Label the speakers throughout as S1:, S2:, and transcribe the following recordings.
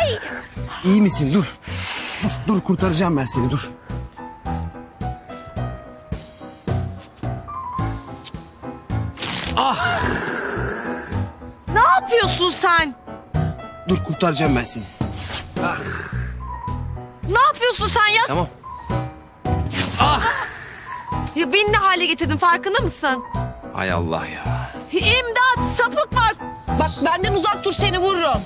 S1: Ay.
S2: İyi misin? Dur. Dur, dur kurtaracağım ben seni dur.
S1: Ne yapıyorsun sen?
S2: Dur kurtaracağım ben seni.
S1: Ne yapıyorsun sen ya?
S2: Tamam.
S1: ya beni ne hale getirdin farkında mısın?
S2: Hay Allah ya.
S1: İmdat sapık var. Bak benden uzak dur seni vururum.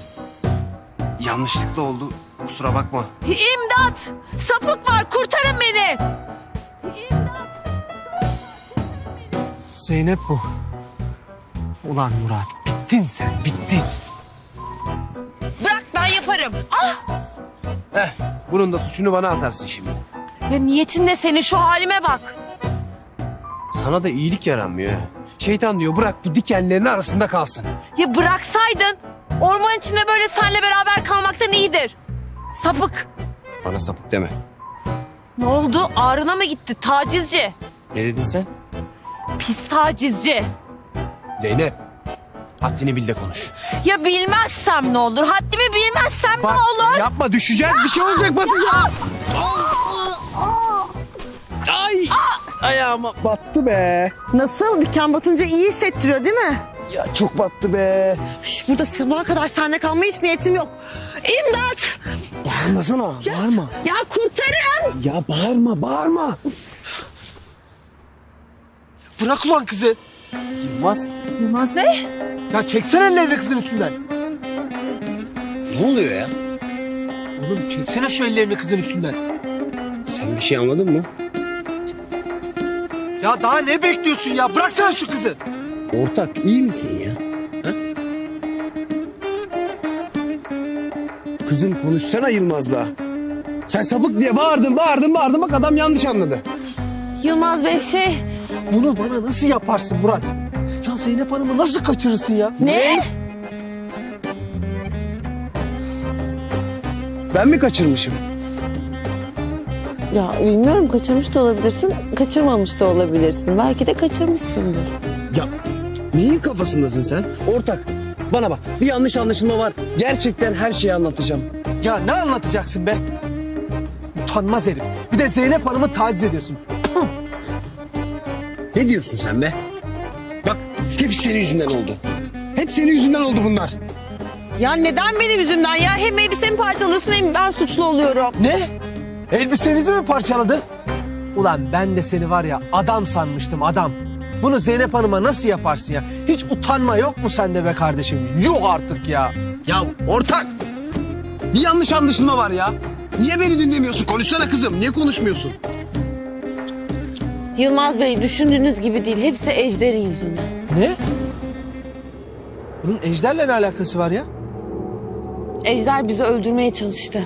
S2: Yanlışlıkla oldu. Kusura bakma.
S1: İmdat sapık var kurtarın beni. İmdat.
S3: Zeynep bu. Ulan Murat bittin sen bittin.
S1: Bırak ben yaparım. Ah!
S2: Heh, bunun da suçunu bana atarsın şimdi.
S1: Ya niyetin ne senin şu halime bak.
S2: Sana da iyilik yaranmıyor. Şeytan diyor bırak bu dikenlerin arasında kalsın.
S1: Ya bıraksaydın orman içinde böyle senle beraber kalmaktan iyidir. Sapık.
S2: Bana sapık deme.
S1: Ne oldu ağrına mı gitti tacizci?
S2: Ne dedin sen?
S1: Pis tacizci.
S2: Zeynep. Haddini bil de konuş.
S1: Ya bilmezsem ne olur? Haddimi bilmezsem ne olur?
S2: Yapma düşeceğiz bir şey olacak batacağım. Ay. Ayağıma battı be.
S1: Nasıl? Diken batınca iyi hissettiriyor değil mi?
S2: Ya çok battı be.
S1: Şş, burada sabaha kadar seninle kalmaya hiç niyetim yok. İmdat!
S2: Bağırmasana bağırma.
S1: Ya kurtarın!
S2: Ya bağırma bağırma.
S3: Bırak ulan kızı.
S2: Yılmaz.
S1: Yılmaz ne?
S3: Ya çeksene ellerini kızın üstünden.
S2: Ne oluyor ya?
S3: Oğlum çeksene şu ellerini kızın üstünden.
S2: Sen bir şey anladın mı?
S3: Ya daha ne bekliyorsun ya? Bıraksana şu kızı.
S2: Ortak iyi misin ya? Ha? Kızım konuşsana Yılmaz'la. Sen sapık diye bağırdın bağırdın bağırdın bak adam yanlış anladı.
S1: Yılmaz Bey şey...
S3: Bunu bana nasıl yaparsın Murat? Ya Zeynep Hanım'ı nasıl kaçırırsın ya?
S1: Ne?
S2: Ben mi kaçırmışım?
S4: Ya bilmiyorum kaçırmış da olabilirsin, kaçırmamış da olabilirsin. Belki de kaçırmışsındır.
S2: Neyin kafasındasın sen? Ortak bana bak bir yanlış anlaşılma var. Gerçekten her şeyi anlatacağım.
S3: Ya ne anlatacaksın be? Utanmaz herif. Bir de Zeynep Hanım'ı taciz ediyorsun.
S2: Ne diyorsun sen be? Bak hep senin yüzünden oldu. Hep senin yüzünden oldu bunlar.
S1: Ya neden benim yüzümden ya? Hem elbisemi parçalıyorsun hem ben suçlu oluyorum.
S3: Ne? Elbisenizi mi parçaladı? Ulan ben de seni var ya adam sanmıştım adam. Bunu Zeynep Hanım'a nasıl yaparsın ya? Hiç utanma yok mu sende be kardeşim? Yok artık ya.
S2: Ya ortak bir yanlış anlaşılma var ya. Niye beni dinlemiyorsun? Konuşsana kızım. Niye konuşmuyorsun?
S4: Yılmaz Bey düşündüğünüz gibi değil. Hepsi Ejder'in yüzünden.
S3: Ne? Bunun Ejder'le ne alakası var ya?
S4: Ejder bizi öldürmeye çalıştı.